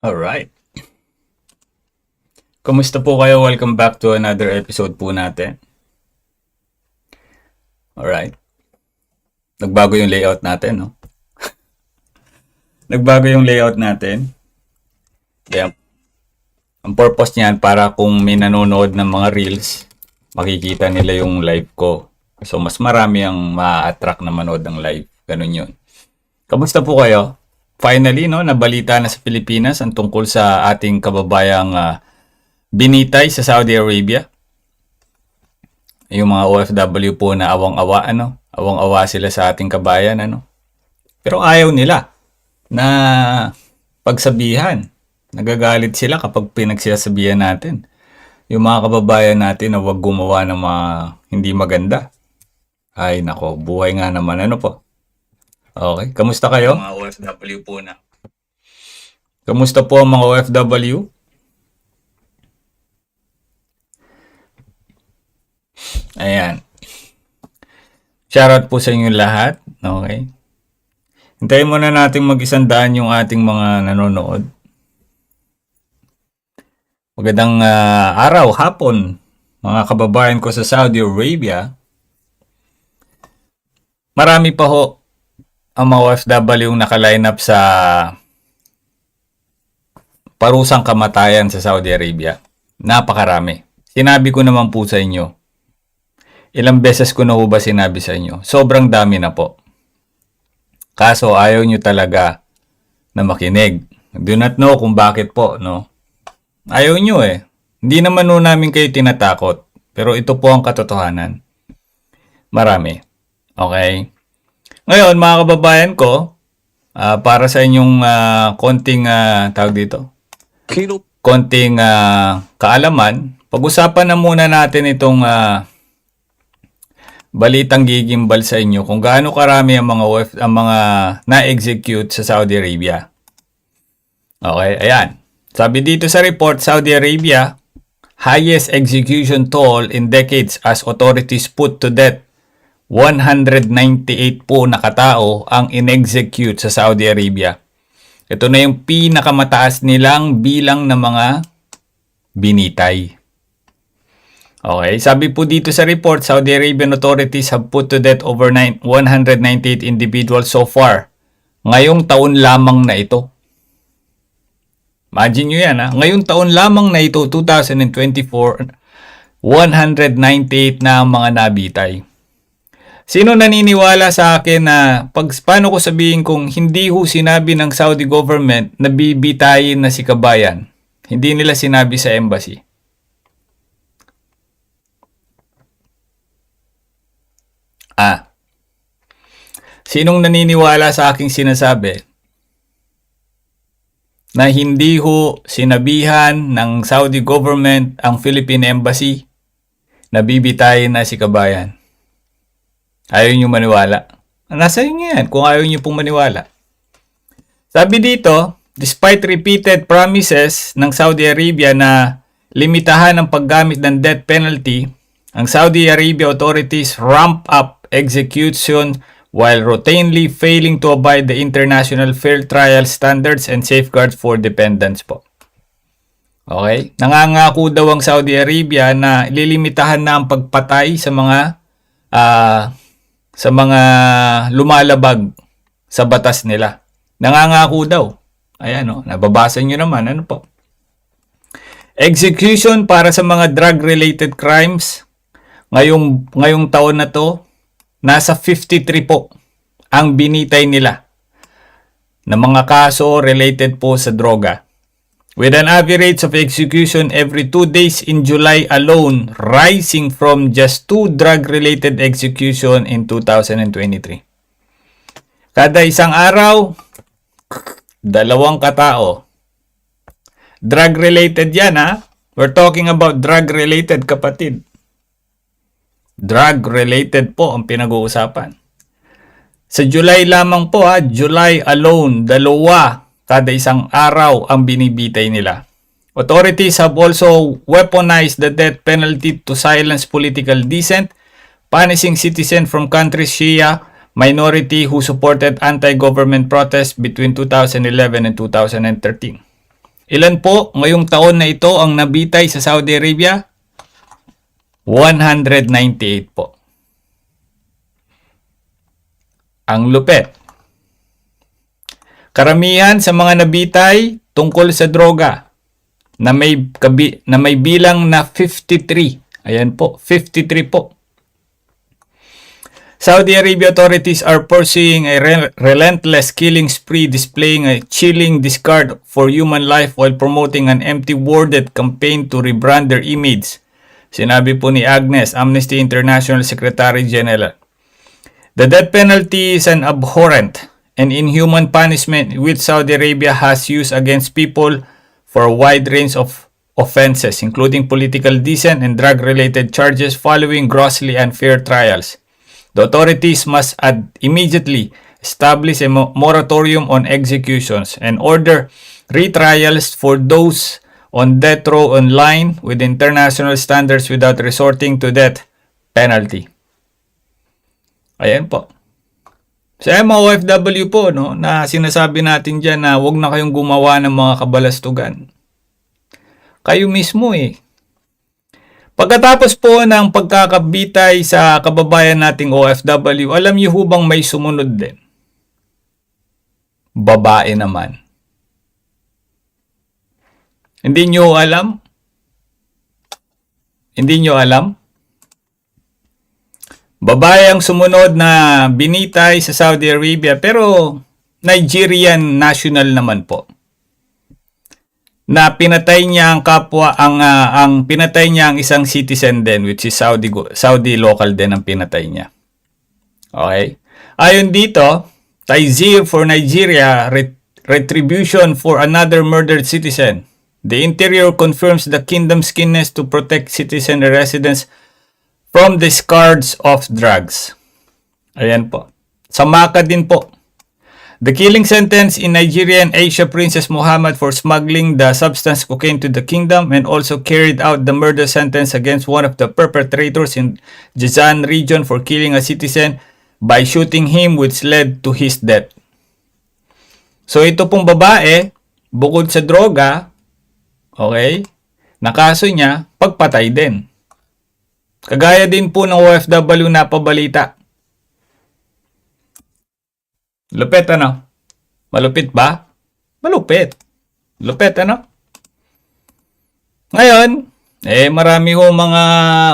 Alright. Kumusta po kayo? Welcome back to another episode po natin. Alright. Nagbago yung layout natin, no? Nagbago yung layout natin. Yeah. Ang purpose niyan para kung may nanonood ng mga reels, makikita nila yung live ko. So, mas marami ang ma-attract na manood ng live. Ganun yun. Kamusta po kayo? Finally, no, nabalita na sa Pilipinas ang tungkol sa ating kababayang ah, binitay sa Saudi Arabia. Yung mga OFW po na awang-awa, ano? Awang-awa sila sa ating kabayan, ano? Pero ayaw nila na pagsabihan. Nagagalit sila kapag pinagsasabihan natin. Yung mga kababayan natin na wag gumawa ng mga hindi maganda. Ay, nako, buhay nga naman. Ano po? Okay, kamusta kayo? Mga OFW po na. Kamusta po ang mga OFW? Ayan. Shoutout po sa inyo lahat. Okay. Hintayin muna natin mag-isandaan yung ating mga nanonood. Magandang ah, araw, hapon, mga kababayan ko sa Saudi Arabia. Marami pa ho ang mga OFW yung nakaline up sa parusang kamatayan sa Saudi Arabia. Napakarami. Sinabi ko naman po sa inyo, ilang beses ko na ho ba sinabi sa inyo? Sobrang dami na po. Kaso ayaw nyo talaga na makinig. Do not know kung bakit po, no? Ayaw nyo eh. Hindi naman ho namin kayo tinatakot. Pero ito po ang katotohanan. Marami. Okay? Ngayon, mga kababayan ko, ah, para sa inyong ah, konting ah, tawag dito, konting ah, kaalaman, pag-usapan na muna natin itong ah, balitang gigimbal sa inyo kung gaano karami ang mga OF, ang mga na-execute sa Saudi Arabia. Okay, ayan. Sabi dito sa report, Saudi Arabia, highest execution toll in decades as authorities put to death 198 po na katao ang in-execute sa Saudi Arabia. Ito na yung pinakamataas nilang bilang ng mga binitay. Okay, sabi po dito sa report, Saudi Arabian authorities have put to death over nine- 198 individuals so far. Ngayong taon lamang na ito. Imagine nyo yan ha. Ngayong taon lamang na ito, 2024, 198 na ang mga nabitay. Sino naniniwala sa akin na pag paano ko sabihin kung hindi ho sinabi ng Saudi government na bibitayin na si kabayan? Hindi nila sinabi sa embassy. Ah. Sinong naniniwala sa aking sinasabi na hindi ho sinabihan ng Saudi government ang Philippine Embassy na bibitayin na si kabayan? Ayaw nyo maniwala. Nasa inyo yan kung ayaw nyo pong maniwala. Sabi dito, despite repeated promises ng Saudi Arabia na limitahan ang paggamit ng death penalty, ang Saudi Arabia authorities ramp up execution while routinely failing to abide the international fair trial standards and safeguards for dependents po. Okay? Nangangako daw ang Saudi Arabia na lilimitahan na ang pagpatay sa mga ah, sa mga lumalabag sa batas nila. Nangangako daw. Ayan o, nababasa nyo naman. Ano po? Execution para sa mga drug-related crimes ngayong, ngayong taon na to, nasa 53 po ang binitay nila na mga kaso related po sa droga. With an average of execution every two days in July alone, rising from just two drug-related execution in 2023. Kada isang araw, dalawang katao. Drug-related yan ha. We're talking about drug-related kapatid. Drug-related po ang pinag-uusapan. Sa July lamang po ha, July alone, dalawa kada isang araw ang binibitay nila. Authorities have also weaponized the death penalty to silence political dissent, punishing citizens from countries Shia minority who supported anti-government protests between 2011 and 2013. Ilan po ngayong taon na ito ang nabitay sa Saudi Arabia? 198 po. Ang lupet. Karamihan sa mga nabitay tungkol sa droga na may kabi, na may bilang na 53. Ayan po, 53 po. Saudi Arabia authorities are pursuing a rel- relentless killing spree displaying a chilling discard for human life while promoting an empty-worded campaign to rebrand their image. Sinabi po ni Agnes, Amnesty International Secretary General. The death penalty is an abhorrent and inhuman punishment which Saudi Arabia has used against people for a wide range of offenses, including political dissent and drug-related charges following grossly unfair trials. The authorities must immediately establish a mo- moratorium on executions and order retrials for those on death row in line with international standards without resorting to death penalty. Ayan po. Sa mga OFW po, no, na sinasabi natin dyan na huwag na kayong gumawa ng mga kabalastugan. Kayo mismo eh. Pagkatapos po ng pagkakabitay sa kababayan nating OFW, alam niyo ho bang may sumunod din? Babae naman. Hindi niyo alam? Hindi niyo alam? Babae ang sumunod na binitay sa Saudi Arabia pero Nigerian national naman po. Na pinatay niya ang kapwa ang ah, ang pinatay niya ang isang citizen din which is Saudi Saudi local din ang pinatay niya. Okay? Ayon dito, Taizir for Nigeria ret- retribution for another murdered citizen. The interior confirms the kingdom's keenness to protect citizen residents from scourge of drugs. Ayan po. Sa Maka din po. The killing sentence in Nigerian Asia Princess Muhammad for smuggling the substance cocaine to the kingdom and also carried out the murder sentence against one of the perpetrators in Jizan region for killing a citizen by shooting him which led to his death. So ito pong babae, bukod sa droga, okay, nakaso niya, pagpatay din. Kagaya din po ng OFW na pabalita. Lupit ano? Malupit ba? Malupit. Lupit ano? Ngayon, eh marami ho mga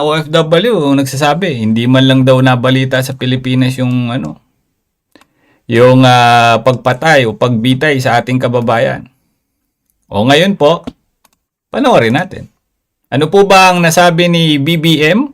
OFW nagsasabi, hindi man lang daw nabalita sa Pilipinas yung ano, yung ah, pagpatay o pagbitay sa ating kababayan. O ngayon po, panoorin natin. Ano po ba ang nasabi ni BBM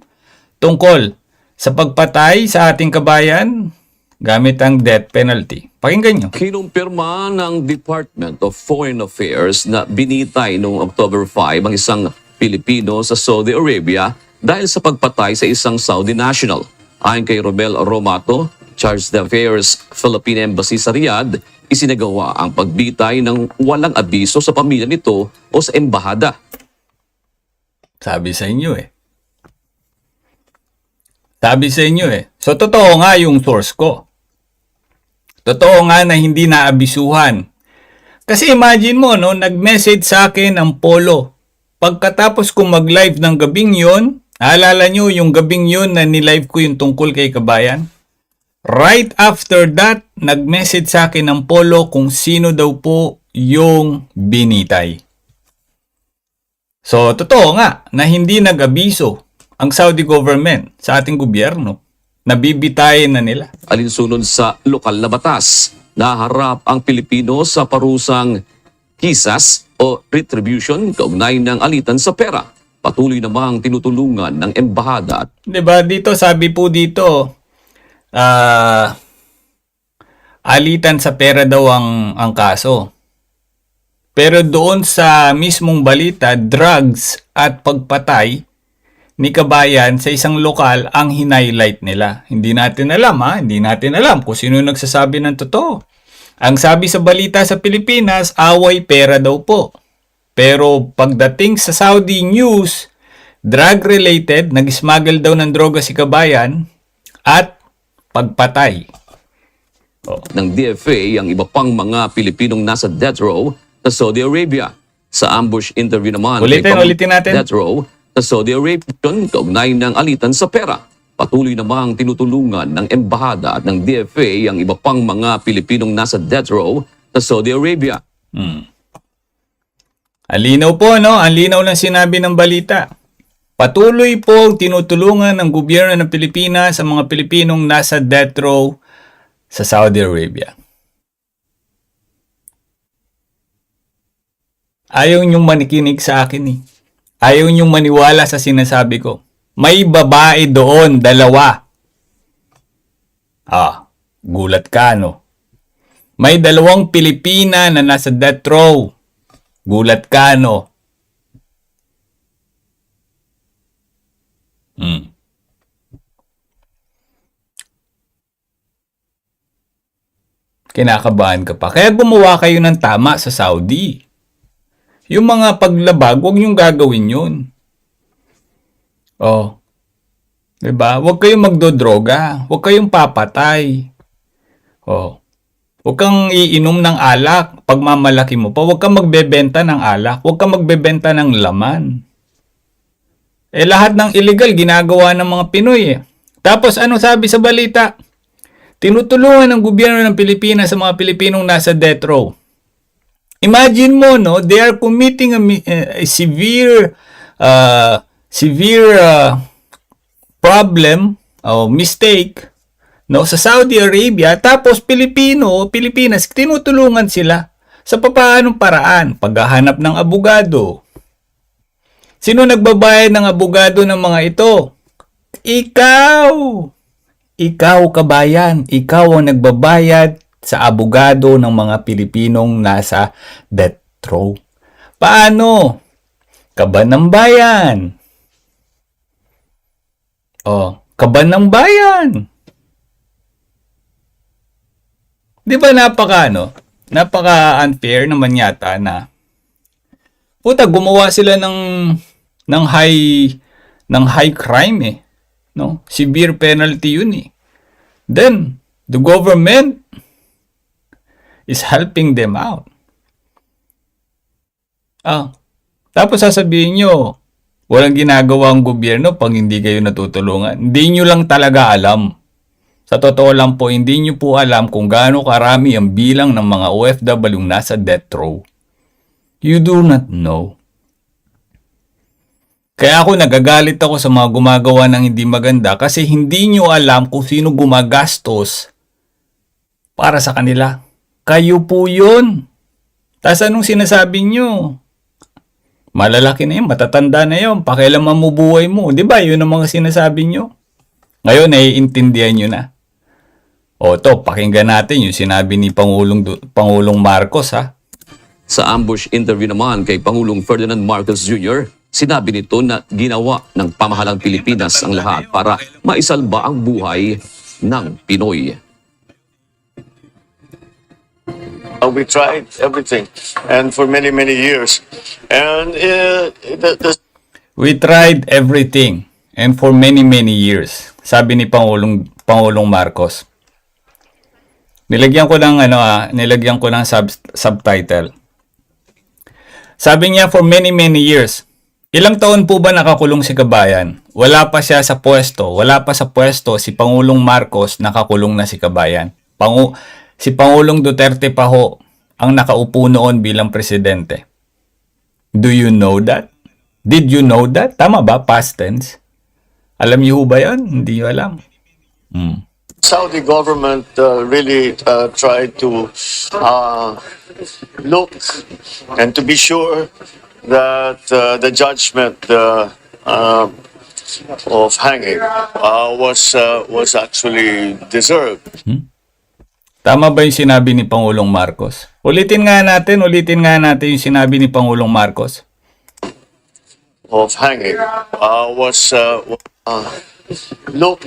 tungkol sa pagpatay sa ating kabayan gamit ang death penalty? Pakinggan nyo. Kinumpirma ng Department of Foreign Affairs na binitay noong October 5 ang isang Pilipino sa Saudi Arabia dahil sa pagpatay sa isang Saudi national. Ayon kay Romel Romato, Charge d'Affaires Philippine Embassy sa Riyadh, isinagawa ang pagbitay ng walang abiso sa pamilya nito o sa embahada. Sabi sa inyo eh. Sabi sa inyo eh. So, totoo nga yung source ko. Totoo nga na hindi naabisuhan. Kasi imagine mo, no, nag-message sa akin ang Polo. Pagkatapos kong mag-live ng gabing yon, alala nyo yung gabing yon na nilive ko yung tungkol kay Kabayan? Right after that, nag-message sa akin ng Polo kung sino daw po yung binitay. So, totoo nga na hindi nag-abiso ang Saudi government sa ating gobyerno. Nabibitayin na nila. alinsunod sa lokal na batas. Naharap ang Pilipino sa parusang kisas o retribution kaugnay ng alitan sa pera. Patuloy namang tinutulungan ng embahada ba dito sabi po dito ah alitan sa pera daw ang ang kaso. Pero doon sa mismong balita, drugs at pagpatay ni kabayan sa isang lokal ang hinighlight nila. Hindi natin alam ha, hindi natin alam kung sino nagsasabi ng totoo. Ang sabi sa balita sa Pilipinas, away pera daw po. Pero pagdating sa Saudi news, drug-related, nag-smuggle daw ng droga si kabayan at pagpatay. ng DFA ang iba pang mga Pilipinong nasa death row sa Saudi Arabia. Sa ambush interview naman Ulitin, ulitin natin. Death Row sa Saudi Arabia kaugnay ng alitan sa pera. Patuloy namang tinutulungan ng embahada at ng DFA ang iba pang mga Pilipinong nasa death row sa Saudi Arabia. Ang linaw po, no? Ang linaw ng sinabi ng balita. Patuloy po tinutulungan ng gobyerno ng Pilipinas sa mga Pilipinong nasa death row sa Saudi Arabia. Ayaw niyong manikinig sa akin eh. Ayaw niyong maniwala sa sinasabi ko. May babae doon, dalawa. Ah, gulat ka no? May dalawang Pilipina na nasa death row. Gulat ka, no? Hmm. Kinakabahan ka pa. Kaya gumawa kayo ng tama sa Saudi. Yung mga paglabag, huwag niyong gagawin yun. Oh. 'Di ba? Huwag kayong magdodroga. Huwag kayong papatay. Oh. Huwag kang iinom ng alak. Pagmamalaki mo pa, huwag kang magbebenta ng alak. Huwag kang magbebenta ng laman. Eh lahat ng illegal ginagawa ng mga Pinoy eh. Tapos ano sabi sa balita? Tinutulungan ng gobyerno ng Pilipinas sa mga Pilipinong nasa death row. Imagine mo, no, they are committing a, eh, a severe, uh, severe uh, problem o mistake no sa Saudi Arabia tapos Pilipino Pilipinas tinutulungan sila sa papaanong paraan paghahanap ng abogado Sino nagbabayad ng abogado ng mga ito? Ikaw! Ikaw, kabayan. Ikaw ang nagbabayad sa abogado ng mga Pilipinong nasa death row. Paano? Kaban ng bayan. Oh, kaban ng bayan. Di ba napaka ano? Napaka unfair naman yata na Puta, gumawa sila ng ng high ng high crime eh. No? Severe penalty yun eh. Then the government is helping them out. Ah. Tapos sasabihin nyo, walang ginagawa ang gobyerno pag hindi kayo natutulungan. Hindi nyo lang talaga alam. Sa totoo lang po, hindi nyo po alam kung gaano karami ang bilang ng mga OFW nasa death row. You do not know. Kaya ako nagagalit ako sa mga gumagawa ng hindi maganda kasi hindi nyo alam kung sino gumagastos para sa kanila. Kayo po yun. Tapos anong sinasabi nyo? Malalaki na yun, matatanda na yun, pakialaman mo buhay mo. Di ba? Yun ang mga sinasabi nyo. Ngayon, naiintindihan nyo na. O to, pakinggan natin yung sinabi ni Pangulong, Pangulong Marcos ha. Sa ambush interview naman kay Pangulong Ferdinand Marcos Jr., sinabi nito na ginawa ng pamahalang Pilipinas ang lahat para maisalba ang buhay ng Pinoy. We tried everything, and for many many years, and uh, the, the We tried everything and for many many years. Sabi ni Pangulong Pangulong Marcos. Nilagyan ko ng ano ah, nilagyan ko ng sub, subtitle. Sabi niya for many many years. Ilang taon po ba nakakulong si Kabayan? Wala pa siya sa pwesto. Wala pa sa pwesto si Pangulong Marcos nakakulong na si Kabayan. Pangu si Pangulong Duterte pa ho ang nakaupo noon bilang presidente. Do you know that? Did you know that? Tama ba? Past tense? Alam niyo ba yan? Hindi niyo alam. Hmm. Saudi government uh, really uh, tried to uh, look and to be sure that uh, the judgment uh, uh, of hanging uh, was uh, was actually deserved. Tama ba yung sinabi ni Pangulong Marcos? Ulitin nga natin, ulitin nga natin yung sinabi ni Pangulong Marcos. of hanging uh, was uh, uh, look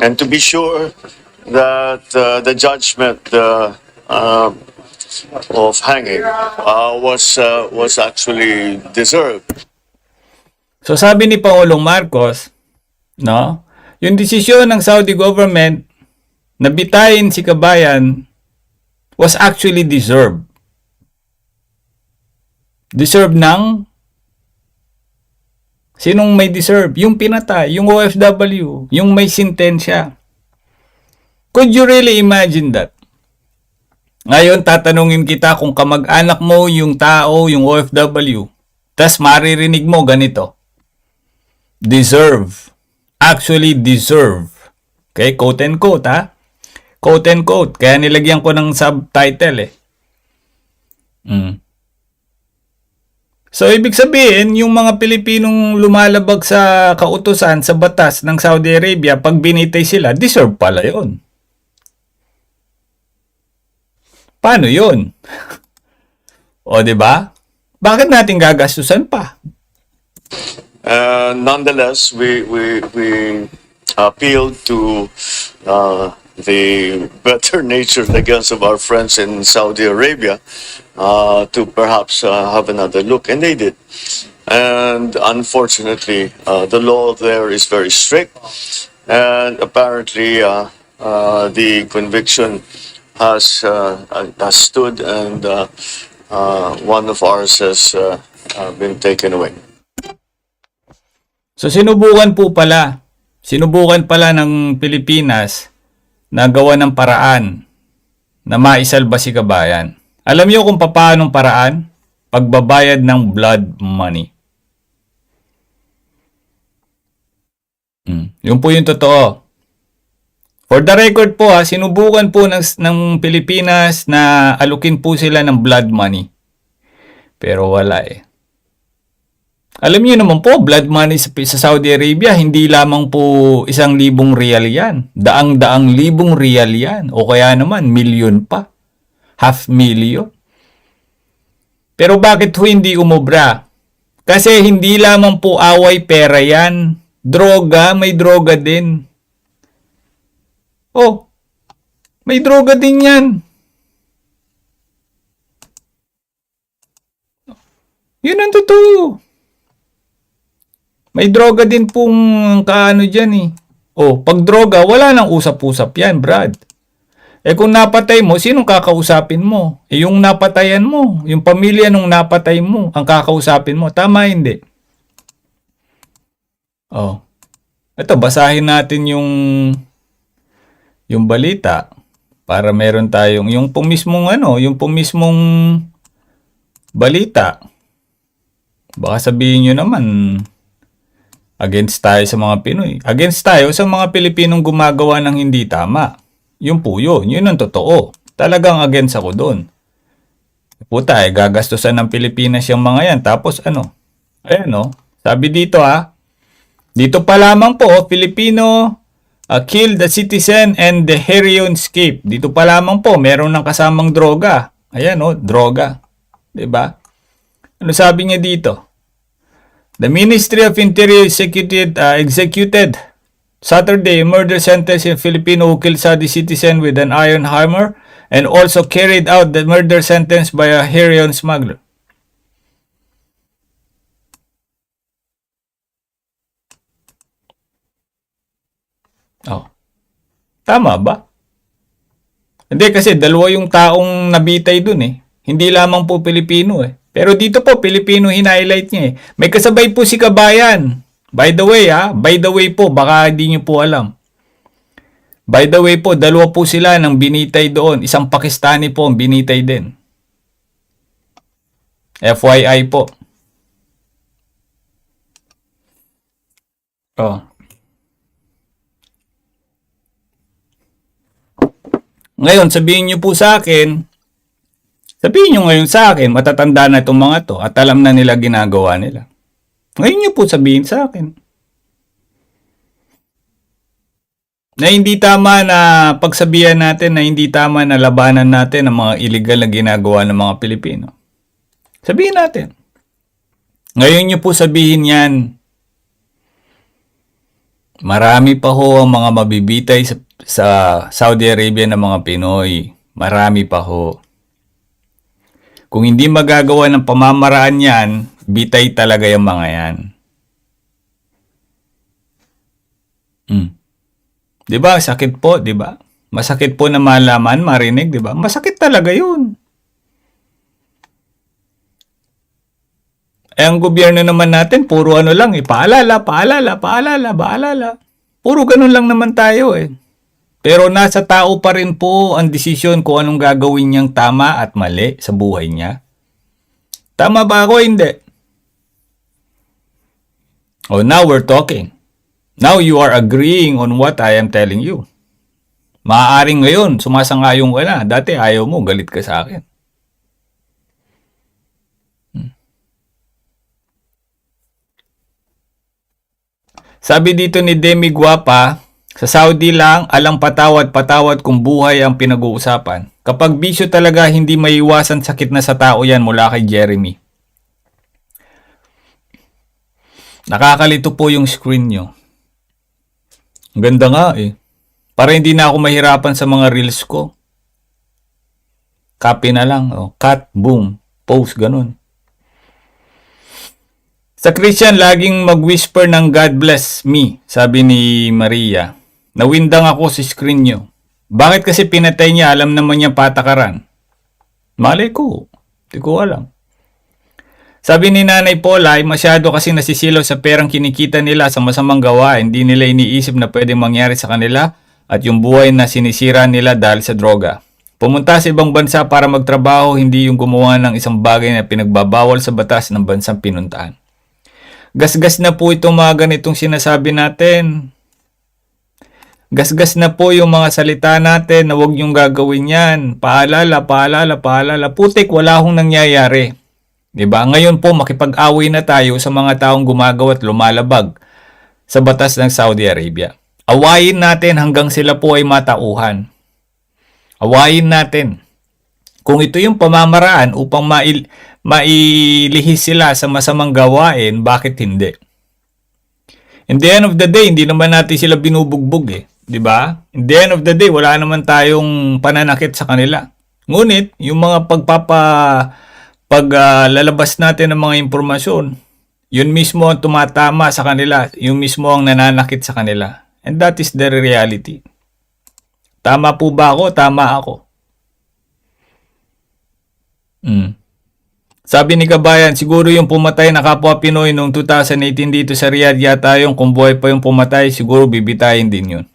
and to be sure that uh, the judgment uh, uh, of hanging uh, was uh, was actually deserved. So sabi ni Pangulong Marcos, no, yung desisyon ng Saudi government na bitayin si Kabayan was actually deserved. Deserve ng Sinong may deserve? Yung pinatay, yung OFW, yung may sintensya. Could you really imagine that? Ngayon, tatanungin kita kung kamag-anak mo yung tao, yung OFW, tas maririnig mo ganito. Deserve. Actually deserve. Okay, quote and quote ha. Quote and quote. Kaya nilagyan ko ng subtitle eh. Mm. So, ibig sabihin, yung mga Pilipinong lumalabag sa kautusan, sa batas ng Saudi Arabia, pag binitay sila, deserve pala yon. Paano yun? o, di ba? Bakit natin gagastusan pa? Uh, nonetheless, we we we appeal to uh, the better natured, I guess, of our friends in Saudi Arabia uh, to perhaps uh, have another look, and they did. And unfortunately, uh, the law there is very strict, and apparently, uh, uh, the conviction has uh, uh, has stood, and uh, uh, one of ours has uh, uh, been taken away. So sinubukan po pala, sinubukan pala ng Pilipinas na gawa ng paraan na maisalba si kabayan. Alam niyo kung paano paraan? Pagbabayad ng blood money. Hmm. Yun po yung totoo. For the record po ha, sinubukan po ng, ng Pilipinas na alukin po sila ng blood money. Pero wala eh. Alam niyo naman po, blood money sa, sa Saudi Arabia, hindi lamang po isang libong real yan. Daang-daang libong real yan. O kaya naman, milyon pa. Half million. Pero bakit ho hindi umubra? Kasi hindi lamang po away pera yan. Droga, may droga din. Oh, may droga din yan. Yun ang totoo. May droga din pong kaano dyan eh. Oh, pag droga, wala nang usap-usap yan, Brad. Eh kung napatay mo, sinong kakausapin mo? Eh yung napatayan mo, yung pamilya nung napatay mo, ang kakausapin mo. Tama hindi? Oh. Ito, basahin natin yung yung balita para meron tayong yung pong mismong ano, yung pong mismong balita. Baka sabihin nyo naman, against tayo sa mga Pinoy. Against tayo sa mga Pilipinong gumagawa ng hindi tama. Yun po yun. Yun ang totoo. Talagang against ako doon. Puta, eh, gagastusan ng Pilipinas yung mga yan. Tapos ano? Ayan no. Sabi dito ha. Dito pa lamang po, Filipino uh, killed the citizen and the Herion escape. Dito pa lamang po, meron ng kasamang droga. Ayan no, droga. 'Di ba? Ano sabi niya dito? The Ministry of Interior executed, uh, executed Saturday a murder sentence in Filipino who killed Saudi citizen with an iron hammer and also carried out the murder sentence by a Herion smuggler. Oh. Tama ba? Hindi kasi dalawa yung taong nabitay dun eh. Hindi lamang po Pilipino eh. Pero dito po, Pilipino hinighlight niya eh. May kasabay po si Kabayan. By the way ha, by the way po, baka hindi niyo po alam. By the way po, dalawa po sila ng binitay doon. Isang Pakistani po ang binitay din. FYI po. Oh. Ngayon, sabihin niyo po sa akin, sabihin niyo ngayon sa akin, matatanda na itong mga to at alam na nila ginagawa nila. Ngayon niyo po sabihin sa akin. Na hindi tama na pagsabihan natin na hindi tama na labanan natin ang mga illegal na ginagawa ng mga Pilipino. Sabihin natin. Ngayon niyo po sabihin yan. Marami pa ho ang mga mabibitay sa, sa Saudi Arabia ng mga Pinoy. Marami pa ho. Kung hindi magagawa ng pamamaraan yan, bitay talaga yung mga yan. Hmm. 'Di ba? Sakit po, 'di ba? Masakit po na malaman, marinig, 'di ba? Masakit talaga 'yun. Eh, ang gobyerno naman natin, puro ano lang eh, paalala, paalala, paalala, paalala. Puro ganun lang naman tayo eh. Pero nasa tao pa rin po ang desisyon kung anong gagawin niyang tama at mali sa buhay niya. Tama ba ako? Hindi. Oh, now we're talking. Now you are agreeing on what I am telling you. Maaaring ngayon, sumasangayong ka na. Dati ayaw mo, galit ka sa akin. Sabi dito ni Demi Guapa, sa Saudi lang, alang patawad-patawad kung buhay ang pinag-uusapan. Kapag bisyo talaga, hindi maiwasan sakit na sa tao yan mula kay Jeremy. Nakakalito po yung screen nyo. Ganda nga eh. Para hindi na ako mahirapan sa mga reels ko. Copy na lang. Oh. Cut, boom, post, ganun. Sa Christian, laging mag-whisper ng God bless me, sabi ni Maria. Nawindang ako sa screen nyo. Bakit kasi pinatay niya? Alam naman niya patakaran. Malay ko. Di ko alam. Sabi ni Nanay Paula ay masyado kasi nasisilaw sa perang kinikita nila sa masamang gawa. Hindi nila iniisip na pwedeng mangyari sa kanila at yung buhay na sinisira nila dahil sa droga. Pumunta sa ibang bansa para magtrabaho, hindi yung gumawa ng isang bagay na pinagbabawal sa batas ng bansang pinuntahan. Gasgas na po itong mga ganitong sinasabi natin. Gasgas na po yung mga salita natin na huwag niyong gagawin yan. Paalala, paalala, paalala. Putik, wala akong nangyayari. ba? Ngayon po makipag-away na tayo sa mga taong gumagawa at lumalabag sa batas ng Saudi Arabia. Awayin natin hanggang sila po ay matauhan. Awayin natin. Kung ito yung pamamaraan upang mail, mailihis sila sa masamang gawain, bakit hindi? In the end of the day, hindi naman natin sila binubugbog eh. 'Di ba? In the end of the day, wala naman tayong pananakit sa kanila. Ngunit, yung mga pagpapa pag ah, lalabas natin ng mga impormasyon, yun mismo ang tumatama sa kanila, yun mismo ang nananakit sa kanila. And that is the reality. Tama po ba ako? Tama ako. Mm. Sabi ni Kabayan, siguro yung pumatay na kapwa Pinoy noong 2018 dito sa Riyadh yata yung kung buhay pa yung pumatay, siguro bibitayin din yun.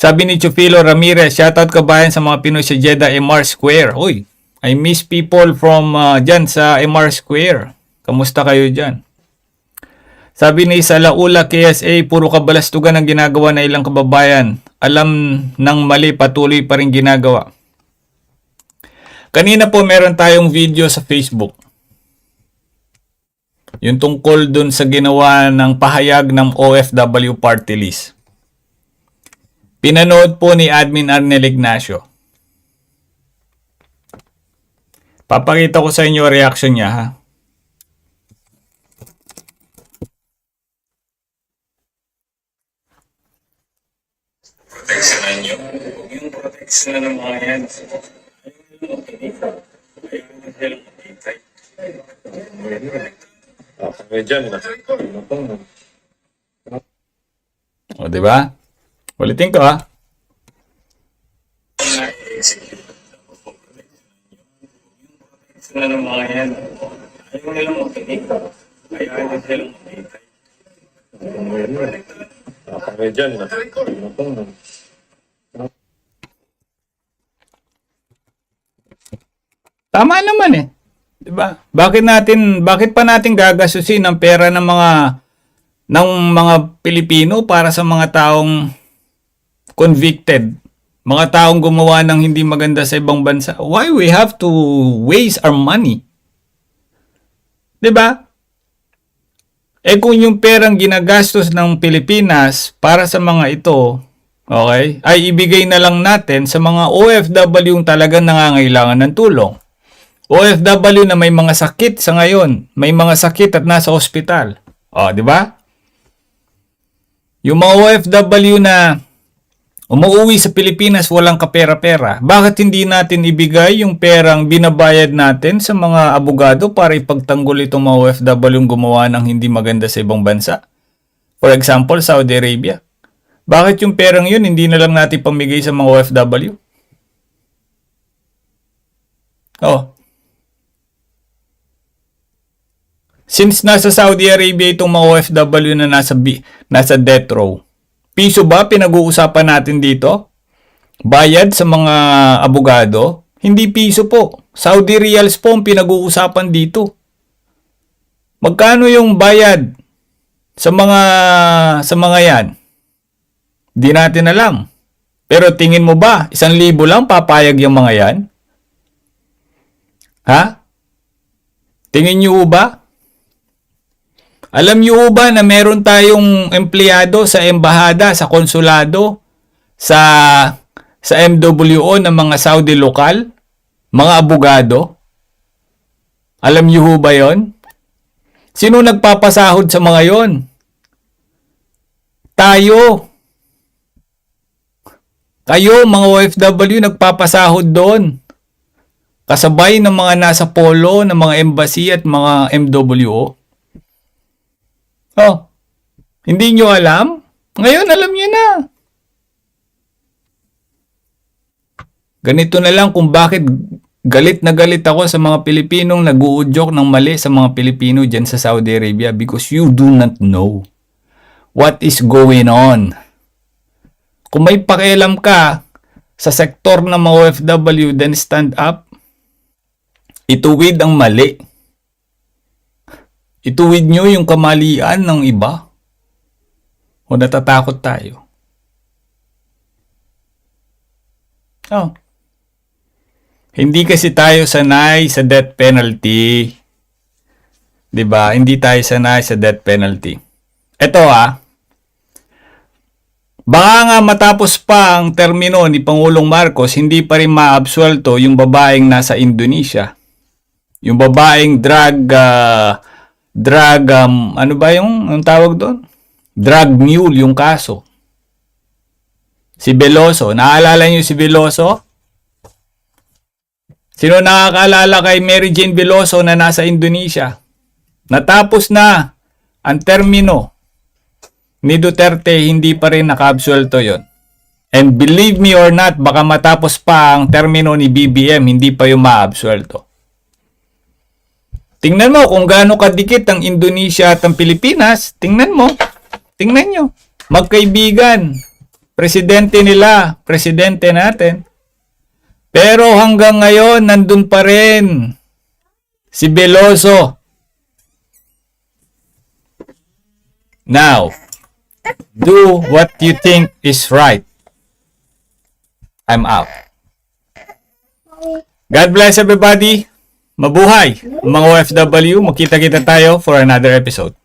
Sabi ni Chufilo Ramirez, shoutout Kabayan sa mga Pinoy sa Jeddah MR Square. Uy, I miss people from uh, dyan sa MR Square. Kamusta kayo dyan? Sabi ni Salaula KSA, puro kabalastugan ang ginagawa na ilang kababayan. Alam ng mali, patuloy pa rin ginagawa. Kanina po meron tayong video sa Facebook. Yung tungkol dun sa ginawa ng pahayag ng OFW party list. Pinanood po ni Admin Arnel Ignacio. Papakita ko sa inyo reaction niya ha. Proteksyonan niyo. Huwag yung proteksyonan ng mga yan. Ayaw nyo silang makitay. O, di ba? Ulitin ko ha. Proteksyonan ng mga yan. Ayaw nilang makinig. Ayaw nyo silang makitay. Tama naman eh. 'Di ba? Bakit natin bakit pa natin gagasusin ang pera ng mga ng mga Pilipino para sa mga taong convicted, mga taong gumawa ng hindi maganda sa ibang bansa? Why we have to waste our money? 'Di ba? Eh kung yung perang ginagastos ng Pilipinas para sa mga ito, okay, ay ibigay na lang natin sa mga OFW yung talagang nangangailangan ng tulong. OFW na may mga sakit sa ngayon, may mga sakit at nasa ospital. O, di ba? Yung mga OFW na umuwi sa Pilipinas walang kapera-pera, bakit hindi natin ibigay yung perang binabayad natin sa mga abogado para ipagtanggol itong mga OFW yung gumawa ng hindi maganda sa ibang bansa? For example, Saudi Arabia. Bakit yung perang yun hindi na lang natin pamigay sa mga OFW? Oh, Since nasa Saudi Arabia itong mga OFW na nasa, bi- nasa death row, piso ba pinag-uusapan natin dito? Bayad sa mga abogado? Hindi piso po. Saudi reals po ang pinag-uusapan dito. Magkano yung bayad sa mga sa mga yan? Di natin alam. Pero tingin mo ba, isang libo lang papayag yung mga yan? Ha? Tingin niyo ba? Alam niyo ba na meron tayong empleyado sa embahada, sa konsulado, sa sa MWO ng mga Saudi lokal, mga abogado? Alam niyo ba 'yon? Sino nagpapasahod sa mga 'yon? Tayo. Kayo, mga OFW, nagpapasahod doon. Kasabay ng mga nasa polo, ng mga embassy at mga MWO. Oh, hindi nyo alam? Ngayon, alam nyo na. Ganito na lang kung bakit galit na galit ako sa mga Pilipinong nag-uudyok ng mali sa mga Pilipino dyan sa Saudi Arabia because you do not know what is going on. Kung may pakialam ka sa sektor ng mga OFW, then stand up. Ituwid ang mali. Ituwid nyo yung kamalian ng iba. O natatakot tayo. Oh. Hindi kasi tayo sanay sa death penalty. 'Di ba? Hindi tayo sanay sa death penalty. Ito ah. Baka nga matapos pa ang termino ni Pangulong Marcos, hindi pa rin maabsuelto yung babaeng nasa Indonesia. Yung babaeng drug ah, drug um, ano ba yung ang tawag doon? Drug mule yung kaso. Si Veloso, naalala niyo si Veloso? Sino nakakaalala kay Mary Jane Veloso na nasa Indonesia? Natapos na ang termino ni Duterte, hindi pa rin nakaabsuelto yon. And believe me or not, baka matapos pa ang termino ni BBM, hindi pa yung maabsuelto. Tingnan mo kung gaano kadikit ang Indonesia at ang Pilipinas. Tingnan mo. Tingnan nyo. Magkaibigan. Presidente nila. Presidente natin. Pero hanggang ngayon, nandun pa rin si Veloso. Now, do what you think is right. I'm out. God bless everybody. Mabuhay. Mga OFW, magkita-kita tayo for another episode.